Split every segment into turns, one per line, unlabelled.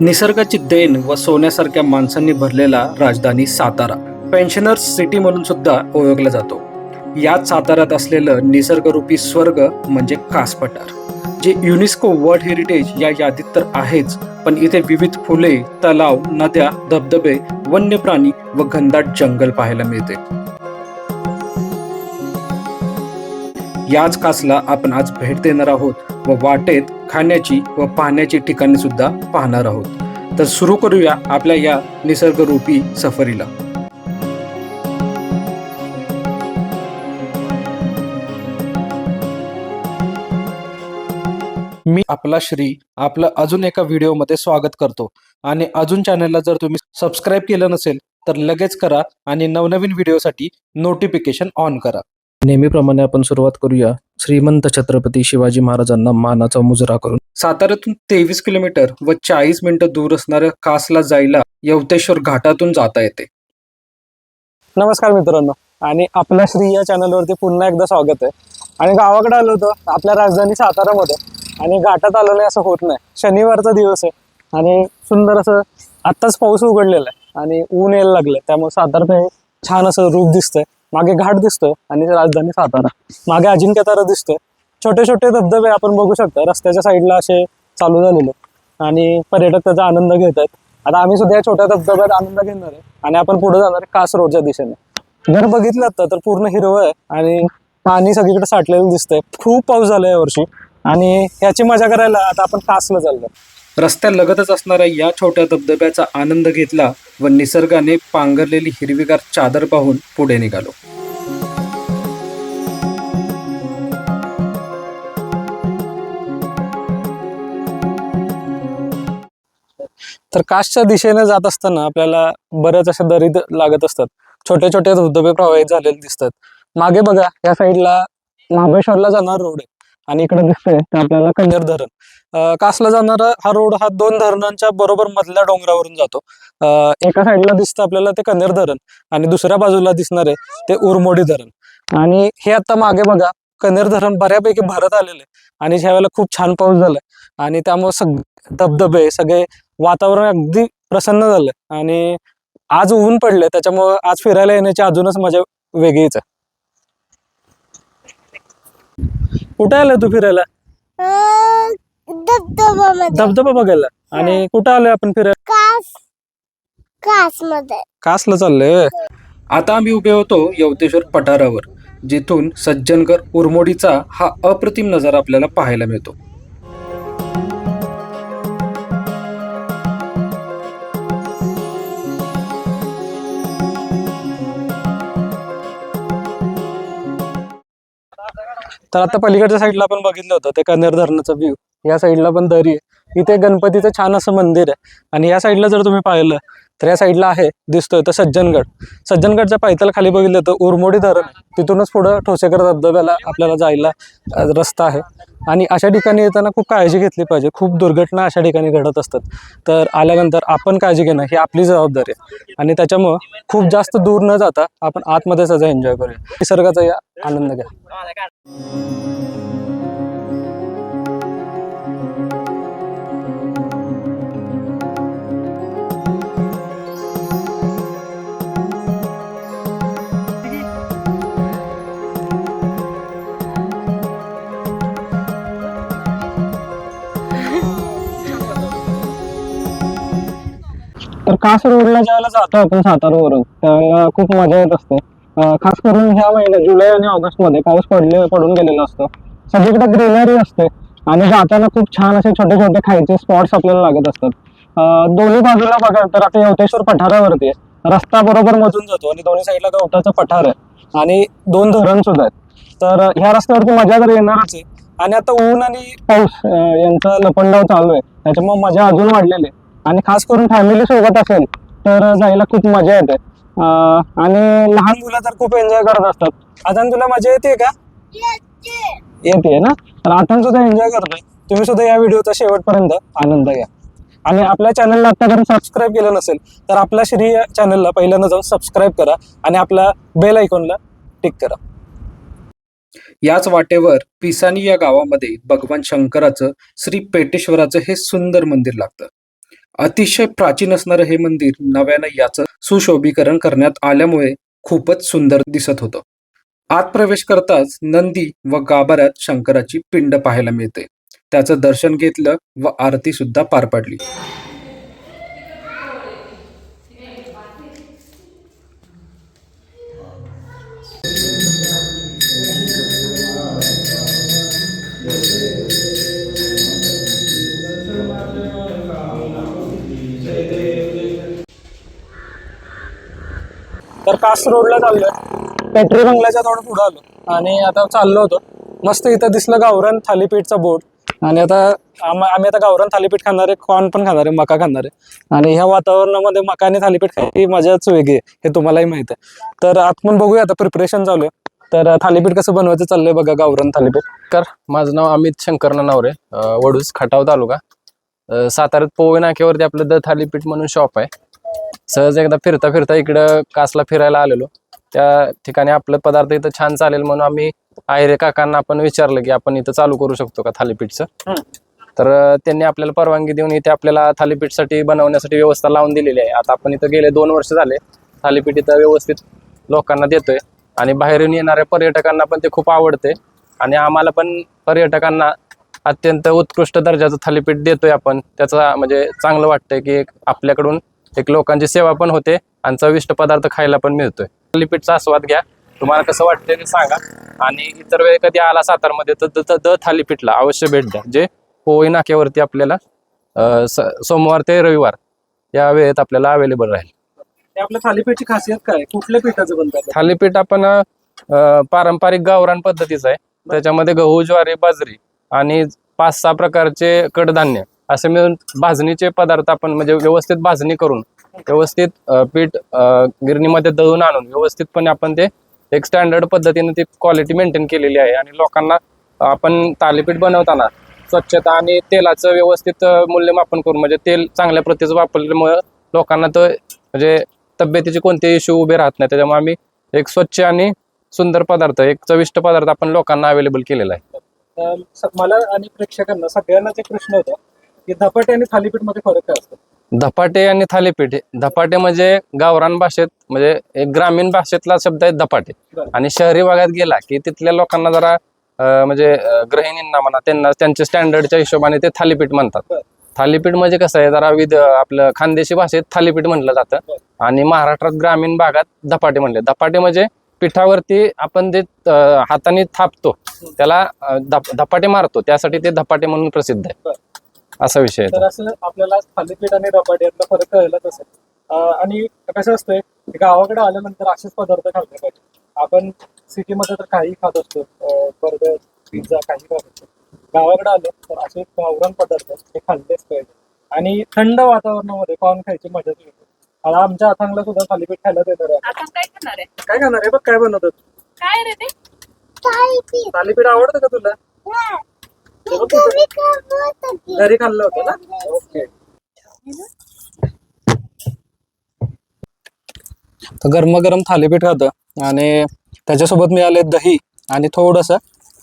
निसर्गाची देण व सोन्यासारख्या माणसांनी भरलेला राजधानी सातारा. पेन्शनर्स सिटी म्हणून सुद्धा ओळखला जातो. याच साताऱ्यात असलेलं निसर्गरूपी स्वर्ग म्हणजे कास पठार जे युनेस्को वर्ल्ड हेरिटेज या यादीत तर आहेच पण इथे विविध फुले तलाव नद्या धबधबे वन्य प्राणी व घनदाट जंगल पाहायला मिळते. याच कासला आपण आज भेट देणार आहोत व वाटेत खाण्याची व पाहण्याची ठिकाणे सुद्धा पाहणार आहोत. तर सुरू करूया आपल्या या निसर्गरूपी सफरीला. मी आपला श्री आपलं अजून एका व्हिडिओमध्ये स्वागत करतो. आणि अजून चॅनलला जर तुम्ही सबस्क्राईब केलं नसेल तर लगेच करा आणि नवनवीन व्हिडिओसाठी नोटिफिकेशन ऑन करा. नेहमीप्रमाणे आपण सुरुवात करूया श्रीमंत छत्रपती शिवाजी महाराजांना मानाचा मुजरा करून. साताऱ्यातून तेवीस किलोमीटर व चाळीस मिनिटं दूर असणाऱ्या कासला जायला यवतेश्वर घाटातून जाता येते.
नमस्कार मित्रांनो आणि आपल्या श्री या चॅनलवरती पुन्हा एकदा स्वागत आहे. आणि गावाकडे आलो होतो आपल्या राजधानी सातारामध्ये आणि घाटात आलो नाही असं होत नाही. शनिवारचा दिवस आहे. आणि सुंदर असं आत्ताच पाऊस उघडलेला आहे. आणि ऊन यायला लागलं त्यामुळे सातारा छान असं रूप दिसतंय. मागे घाट दिसतोय आणि राजधानी सातारा. मागे अजिंक्यतारा दिसतोय. छोटे छोटे धबधबे आपण बघू शकतो. रस्त्याच्या साईडला असे चालू झालेले आणि पर्यटक त्याचा आनंद घेत आहेत. आता आम्ही सुद्धा या छोट्या धबधब्यात आनंद घेणार आहे. आणि आपण पुढे जाणार आहे कास रोडच्या दिशेने. जर बघितलं तर तर पूर्ण हिरवं आहे. आणि पाणी सगळीकडे साठलेलं दिसतंय. खूप पाऊस झाला यावर्षी आणि याची मजा करायला आता आपण कासला चाललो
रस्त्यालगतच असणाऱ्या या छोट्या धबधब्याचा आनंद घेतला व निसर्गाने पांघरलेली हिरवीगार चादर पाहून पुढे निघालो.
तर काशच्या दिशेने जात असताना आपल्याला बऱ्याच अशा दरीद लागत असतात. छोटे छोटे धबधबे प्रवाहित झालेले दिसतात. मागे बघा या साईडला महाबळेश्वरला जाणार रोड आहे आणि इकडे दिसतंय आपल्याला कंजर धरण कासला जाणारा हा रोड हा दोन धरणांच्या बरोबर मधल्या डोंगरावरून जातो. एका साईडला दिसतं आपल्याला ते कन्हेर धरण आणि दुसऱ्या बाजूला दिसणार आहे ते उरमोडी धरण. आणि हे आता मागे बघा कन्नर धरण बऱ्यापैकी भरत आलेलं आहे आणि ह्या वेळेला खूप छान पाऊस झालाय. आणि त्यामुळे सग धबधबे सगळे वातावरण अगदी प्रसन्न झालंय. आणि आज ऊन पडले त्याच्यामुळे आज फिरायला येण्याची अजूनच मजा वेगळीच आहे. कुठे आलाय तू फिरायला? धबधबा बघायला. आणि कुठं आलोय आपण फिरायला?
कास कासमध्ये
कासला चाललोय.
आता आम्ही उभे होतो यवतेश्वर पठारावर जिथून सज्जनगड उरमोडीचा हा अप्रतिम नजारा आपल्याला पाहायला मिळतो.
तर आता पलीकडच्या साईडला आपण बघितलं होतं ते कन्नर धरणाचं व्ह्यू या साईडला पण दरी आहे. इथे गणपतीचं छान असं मंदिर आहे. आणि या साईडला जर तुम्ही पाहिलं तर या साईडला आहे दिसतोय तर सज्जनगड. सज्जनगडच्या पायथ्याला खाली बघितलं तर उरमोडी धरण तिथूनच पुढं ठोसेकर धबधब्याला आपल्याला जायला रस्ता आहे. आणि अशा ठिकाणी येताना खूप काळजी घेतली पाहिजे. खूप दुर्घटना अशा ठिकाणी घडत असतात. तर आल्यानंतर आपण काळजी घेणं ही आपली जबाबदारी आहे. आणि त्याच्यामुळं खूप जास्त दूर न जाता आपण आतमध्ये सगळं एन्जॉय करूया. निसर्गाचा या आनंद घ्या. तर कास रोडला ज्यावेळेला जातो आपण सातारावरून त्यावेळेला खूप मजा येत असते. खास करून ह्या महिन्यात जुलै आणि ऑगस्टमध्ये पाऊस पडले पडून गेलेला असतो. सगळीकडे ग्रीनरी असते आणि जाताना खूप छान असे छोटे छोटे खायचे स्पॉट्स आपल्याला लागत असतात. दोन्ही बाजूला बघाल तर आता यवतेश्वर पठारावरती आहे. रस्ता बरोबर मधून जातो आणि दोन्ही साईडला गवताचं पठार आहे. आणि दोन धरण सुद्धा आहेत. तर ह्या रस्त्यावरती मजा तर येणारच आहे. आणि आता ऊन आणि पाऊस यांचा लपंडाव चालू आहे. त्याच्यामुळे मजा अजून वाढलेली आहे. आणि खास करून फॅमिली सोबत असेल तर जायला खूप मजा येते. अं, आणि लहान मुलं तर खूप एन्जॉय करत असतात. आता तुला मजा येते का? येते. ना? तर आता सुद्धा एन्जॉय करतोय. तुम्ही सुद्धा या व्हिडिओचा शेवटपर्यंत आनंद घ्या. आणि आपल्या चॅनलला आतापर्यंत सबस्क्राईब केलं नसेल तर आपल्या श्री या चॅनलला पहिल्यांदा जाऊन सबस्क्राईब करा आणि आपल्या बेल आयकॉनला टिक करा.
याच वाटेवर पिसानी या गावामध्ये भगवान शंकराचं श्री पेटेश्वराचं हे सुंदर मंदिर लागतं. अतिशय प्राचीन असणारं हे मंदिर नव्यानं याचं सुशोभीकरण करण्यात आल्यामुळे खूपच सुंदर दिसत होतं. आत प्रवेश करताच नंदी व गाभाऱ्यात शंकराची पिंड पाहायला मिळते. त्याचं दर्शन घेतलं व आरती सुद्धा पार पडली.
कास रोडला चाललोय. पेट्रोल बंगल्याच्या थोडं पुढं आलो. आणि आता चाललो होतो. मस्त इथं दिसलं गावरान थालीपीठचा बोर्ड आणि आता आम- आम्ही आता गावरान थालीपीठ खाणार आहे कॉर्न पण खाणार आहे मका खाणार आहे. आणि ह्या वातावरणामध्ये मका आणि थालीपीठ खायची मजाच वेगळी आहे हे तुम्हालाही माहीत आहे. तर आपण बघूया आता प्रिपरेशन चालू आहे. तर थालीपीठ कसं बनवायचं चाललंय बघा गावरान थालीपीठ.
कर माझं नाव अमित शंकर नावरे अं, वडूज खटाव तालुका. अं, साताऱ्यात पोवे नाक्यावरती आपलं द थालीपीठ म्हणून शॉप आहे. सहज एकदा फिरता फिरता इकडं कासला फिरायला आलेलो. त्या ठिकाणी आपलं पदार्थ इथं छान चालेल म्हणून आम्ही आयरे काकांना आपण विचारलं की आपण इथं चालू करू शकतो का थालीपीठचं. तर त्यांनी आपल्याला परवानगी देऊन इथे आपल्याला थालीपीठसाठी बनवण्यासाठी व्यवस्था लावून दिलेली आहे. आता आपण इथं गेले दोन वर्ष झाले. थालीपीठ इथं व्यवस्थित लोकांना देतोय. आणि बाहेरून येणाऱ्या पर्यटकांना पण ते खूप आवडते आणि आम्हाला पण पर्यटकांना अत्यंत उत्कृष्ट दर्जाचं थालीपीठ देतोय आपण. त्याचा म्हणजे चांगलं वाटतंय की आपल्याकडून एक लोकांची सेवा पण होते आणि चविष्ट पदार्थ खायला पण मिळतोय. थालीपीठचा आस्वाद घ्या. तुम्हाला कसं वाटतंय ते सांगा. आणि इतर वेळी कधी आला सातारमध्ये तर द- द थालीपीठला अवश्य भेट द्या. जे पोवई नाक्यावरती आपल्याला सोमवार ते रविवार या वेळेत आपल्याला अवेलेबल राहील.
आपल्या थालीपीठची खासियत काय कुठल्या पिठाचं बनतात
थालीपीठ आपण पारंपरिक गावरान पद्धतीचं आहे. त्याच्यामध्ये गहू ज्वारी बाजरी आणि पाच सहा प्रकारचे कडधान्य. असे मिळून भाजणीचे पदार्थ आपण म्हणजे व्यवस्थित भाजणी करून व्यवस्थित पीठ गिरणीमध्ये दळून आणून व्यवस्थितपणे आपण ते एक स्टँडर्ड पद्धतीने ती क्वालिटी मेंटेन केलेली आहे. आणि लोकांना आपण थालीपीठ बनवताना स्वच्छता आणि तेलाचं व्यवस्थित मूल्यमापन करून म्हणजे तेल चांगल्या प्रतीचं वापरल्यामुळं लोकांना तो म्हणजे तब्येतीचे कोणतेही इश्यू उभे राहत नाही. त्याच्यामुळे आम्ही एक स्वच्छ आणि सुंदर पदार्थ एक चविष्ट पदार्थ आपण लोकांना अवेलेबल केलेला आहे.
मला आणि प्रेक्षकांना सगळ्यांनाच एक प्रश्न होता. की धपाटे आणि थालीपीठमध्ये फरक काय असतो
धपाटे आणि थालीपीठ धपाटे म्हणजे गावरान भाषेत म्हणजे एक ग्रामीण भाषेतला शब्द आहे धपाटे
बरं.
आणि शहरी भागात गेला की तिथल्या लोकांना जरा अं, म्हणजे अं, गृहिणींना म्हणा त्यांना त्यांच्या स्टँडर्डच्या हिशोबाने ते थालीपीठ म्हणतात
बरं.
थालीपीठ म्हणजे कसं आहे जरा विध आपलं खानदेशी भाषेत थालीपीठ म्हटलं जातं
बरं.
आणि महाराष्ट्रात ग्रामीण भागात धपाटे म्हणले धपाटे म्हणजे पिठावरती आपण जे अं, हाताने थापतो त्याला अं, धप- धपाटे मारतो त्यासाठी ते धपाटे म्हणून प्रसिद्ध आहे
बरं.
असा विषय.
तर असं आपल्याला थालीपीठ आणि धपाटे यातला फरक कळलाच असेल. आणि कसं असतंय गावाकडे आल्यानंतर असेच पदार्थ खाल्ले पाहिजे. आपण सिटीमध्ये तर काही खात असतो बर्गर पिझ्झा काही खात असतो. गावाकडे आलो तर असे गावरान पदार्थ हे खाल्लेच पाहिजे. आणि थंड वातावरणामध्ये कॉर्न खायची मजाच येते आता आमच्या हातांगला सुद्धा थालीपीठ खायला देणार आहे.
काय करणार आहे?
काय खाणार आहे? बघ काय बनवतात.
काय रे ते?
थालीपीठ
आवडतं का तुला?
होती.
घरी खाल्लं होतं ना? ओके. तर गरम थालीपीठ खातं आणि त्याच्यासोबत मिळाले दही आणि थोडंसं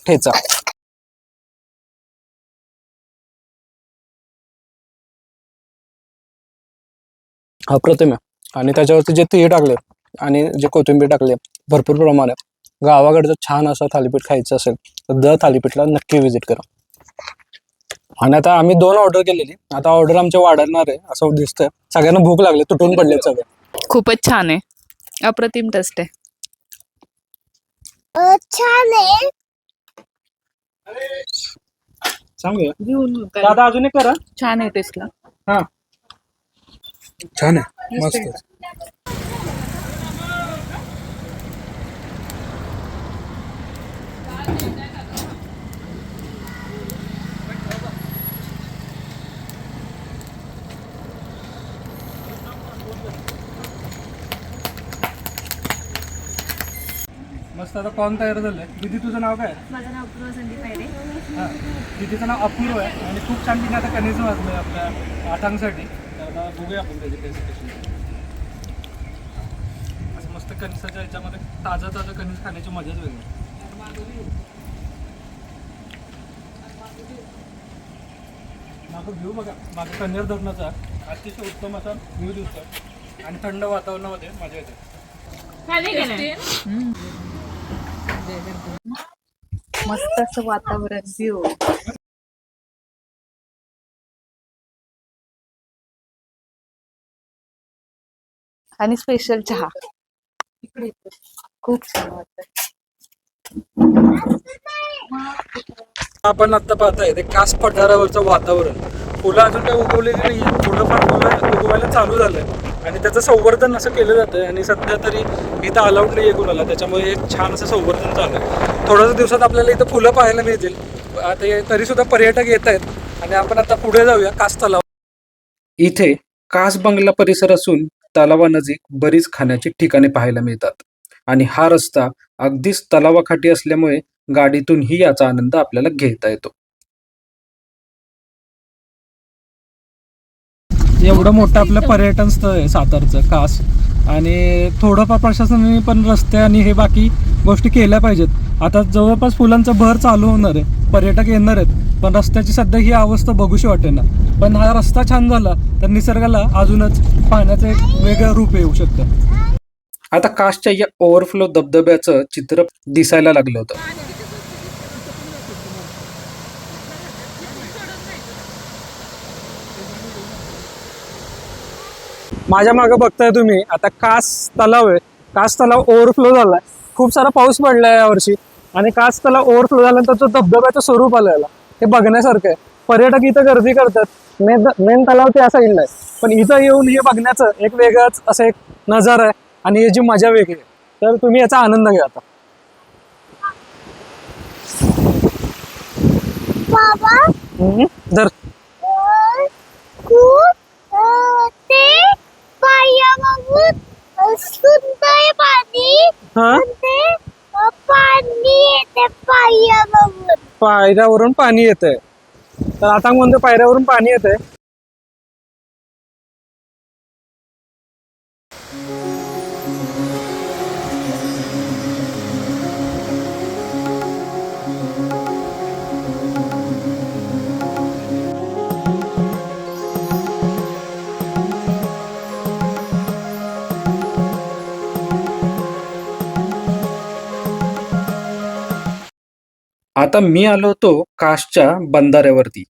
ठेचा. अप्रतिम आहे आणि त्याच्यावरती जे तीळ टाकले आणि जे कोथिंबीर टाकले भरपूर प्रमाणात. गावाकडचं छान असं थालीपीठ खायचं असेल तर द थालीपीठला नक्की व्हिजिट करा. आणि आता आम्ही दोन ऑर्डर केलेली. आता ऑर्डर आमचे वाढणार आहे असं दिसतंय. सगळ्यांना भूक लागली तुटून पडले सगळे.
खूपच छान आहे. अप्रतिम टेस्ट आहे.
छान आहे.
दादा अजून एक करा.
छान आहे टेस्टला
हा.
छान आहे. मस्त.
आता कॉर्न तयार झालंय. दीदी तुझं नाव काय?
माझं नाव अपूर्व संदीप
हा. दीदीचं नाव अपूर्व आहे आणि खूप छान तिने आता कणीस वाजलंय आपल्या आठांसाठी तर आता बघूया आपण त्याची आहे. असं मस्त कणसाच्या ह्याच्यामध्ये ताजं ताजं कणीस खाण्याची मजाच वेगळी मागं घेऊ बघा. मागं कन्नर धरणाचा
अतिशय उत्तम असा व्ह्यू दिसतो आणि थंड वातावरणामध्ये मजा येते.
मस्त असं वातावरण व्ह्यू आणि स्पेशल चहा. खूप छान वाटत
आपण आता पाहताय ते कास पठारावरचं वातावरण. फुलं अजून काही उगवलेली नाही थोडंफार फुलं उगवायला चालू झालंय. आणि त्याचं संवर्धन असं केलं जातंय आणि सध्या तरी इथं अलाउड नाही आहे कुणाला. त्याच्यामुळे एक छान असं संवर्धन चालू आहे थोड्याच दिवसात आपल्याला इथं फुलं पाहायला मिळतील. आता तरीसुद्धा तरी सुद्धा पर्यटक येत आहेत आणि आपण आता पुढे जाऊया कास तलाव. इथे कास बंगला परिसर असून तलावानजीक बरीच खाण्याची ठिकाणे पाहायला मिळतात. आणि हा रस्ता अगदीच तलावाखाटी असल्यामुळे गाडीतूनही याचा आनंद आपल्याला घेता येतो. एवढं मोठं आपलं पर्यटन स्थळ आहे सातारचं कास आणि थोडंफार प्रशासनाने पण रस्ते आणि हे बाकी गोष्टी केल्या पाहिजेत. आता जवळपास फुलांचा भर चालू होणार आहे पर्यटक येणार आहेत पण रस्त्याची सध्या ही अवस्था बघूशी वाटेना. पण हा रस्ता छान झाला तर निसर्गाला अजूनच पाण्याचं एक वेगळं रूप येऊ शकतं. आता काशच्या या ओव्हरफ्लो धबधब्याचं चित्र दिसायला लागलं होतं.
माझ्या मागे बघताय तुम्ही. आता कास तलाव आहे. कास तलाव ओव्हरफ्लो झालाय. खूप सारा पाऊस पडलाय यावर्षी आणि कास तलाव ओव्हरफ्लो झाल्यानंतर जो धबधब्याचं स्वरूप आलं याला हे बघण्यासारखं आहे. पर्यटक इथं गर्दी करतात. मेन मेन तलाव त्या साईडला आहे. पण इथं येऊन हे बघण्याचं एक वेगळंच असं एक नजर आहे. आणि याची मजा वेगळी आहे. तर तुम्ही याचा आनंद घ्या आता.
बाबा. अं, ते सुंदर पाणी.
हा?
ते पाणी येते
पायऱ्यावरून पाणी येतंय. तर आता म्हणतो पायऱ्यावरून पाणी येतंय?
आता मी आलो होतो काशच्या बंधाऱ्यावरती.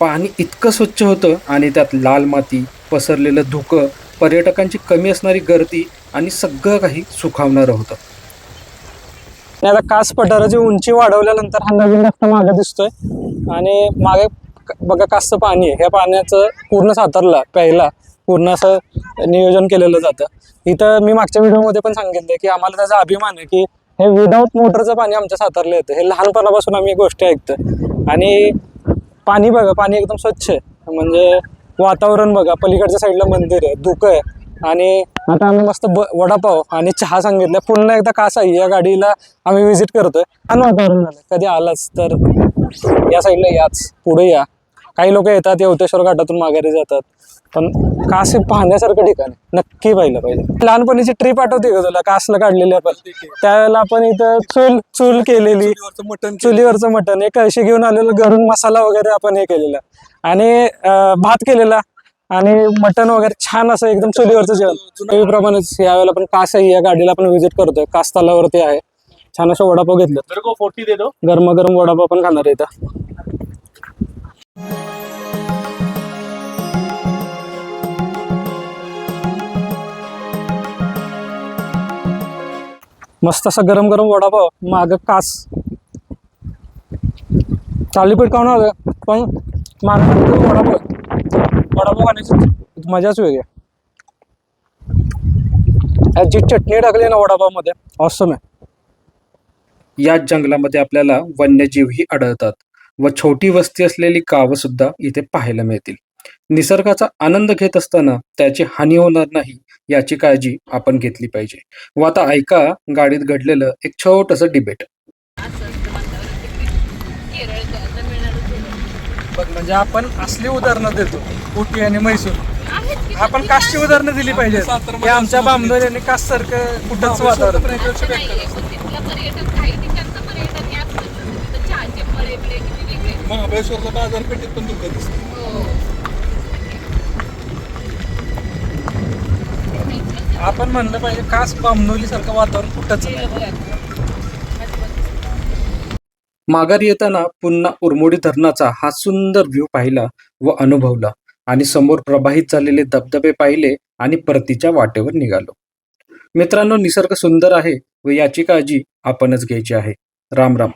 पाणी इतकं स्वच्छ होतं आणि त्यात लाल माती पसरलेलं धुकं पर्यटकांची कमी असणारी गर्दी आणि सगळं काही सुखावणारं होतं.
आणि आता कास पठाराची उंची वाढवल्यानंतर हा नवीन रस्ता मागे दिसतोय. आणि मागे बघा कासचं पाणी आहे. ह्या पाण्याचं पूर्ण सातारला प्यायला पूर्ण असं नियोजन केलेलं जातं. इथं मी मागच्या व्हिडिओमध्ये पण सांगितलं की आम्हाला त्याचा अभिमान आहे की हे विदाऊट मोटरचं पाणी आमच्या सातारला येतं. हे लहानपणापासून आम्ही गोष्टी ऐकतो आणि पाणी बघा पाणी एकदम स्वच्छ आहे. म्हणजे वातावरण बघा पलीकडच्या साईडला मंदिर आहे धुकं आहे. आणि आता आम्ही मस्त ब वडापाव आणि चहा सांगितलं. पुन्हा एकदा कासा आहे या गाडीला आम्ही व्हिजिट करतोय. आणि वातावरण झालं कधी आलाच तर या साईडला याच पुढे या. काही लोक येतात येवतेश्वर घाटातून माघारी जातात. पण कास हे पाहण्यासारखं ठिकाण आहे. नक्की पाहिलं पाहिजे. लहानपणीची ट्रिप आठवते का तुला? कासला काढलेली आपण. त्यावेळेला आपण इथं चूल चूल केलेली. चुलीवरचं मटण एक कळशी घेऊन आलेलं घरून मसाला वगैरे आपण हे केलेला. आणि भात केलेला. आणि मटण वगैरे छान असं एकदम चुलीवरचं जेवण. नेहमीप्रमाणेच यावेळेला आपण कास आहे या गाडीला आपण व्हिजिट करतोय. कास तलावरती आहे. छान असं वडापाव घेतलं. गरमागरम वडापाव पण खाणार आहे इथं. मस्त असा गरम गरम वडापाव माग कास. थालीपीठ खाऊन आलं पण माग वडापाव. वडापाव खाण्याची मजाच वेगळी जी चटणी टाकली ना वडापावमध्ये ऑसम आहे.
याच जंगलामध्ये आपल्याला वन्यजीवही आढळतात. व छोटी वस्ती असलेली गावं सुद्धा इथे पाहायला मिळतील निसर्गाचा आनंद घेत असताना त्याची हानी होणार नाही याची काळजी आपण घेतली पाहिजे व आता ऐका गाडीत घडलेलं एक छोटस डिबेट
बघ म्हणजे आपण असली उदाहरणं देतो उटी आणि म्हैसूर आपण कासची उदाहरणं दिली पाहिजेत की आमच्या बामदर यांनी कास सारखं कुठंच वातावरण
महाबळेश्वरचा बाजारपेठेत पण दुःख दिसत
आपण म्हणलं पाहिजे खास बामनोली सारखं वातावरण कुठंच माघारी येताना पुन्हा उर्मोडी धरणाचा हा सुंदर व्ह्यू पाहिला व अनुभवला आणि समोर प्रवाहित झालेले धबधबे पाहिले आणि परतीच्या वाटेवर निघालो. मित्रांनो निसर्ग सुंदर आहे व याची काळजी आपणच घ्यायची आहे. राम राम.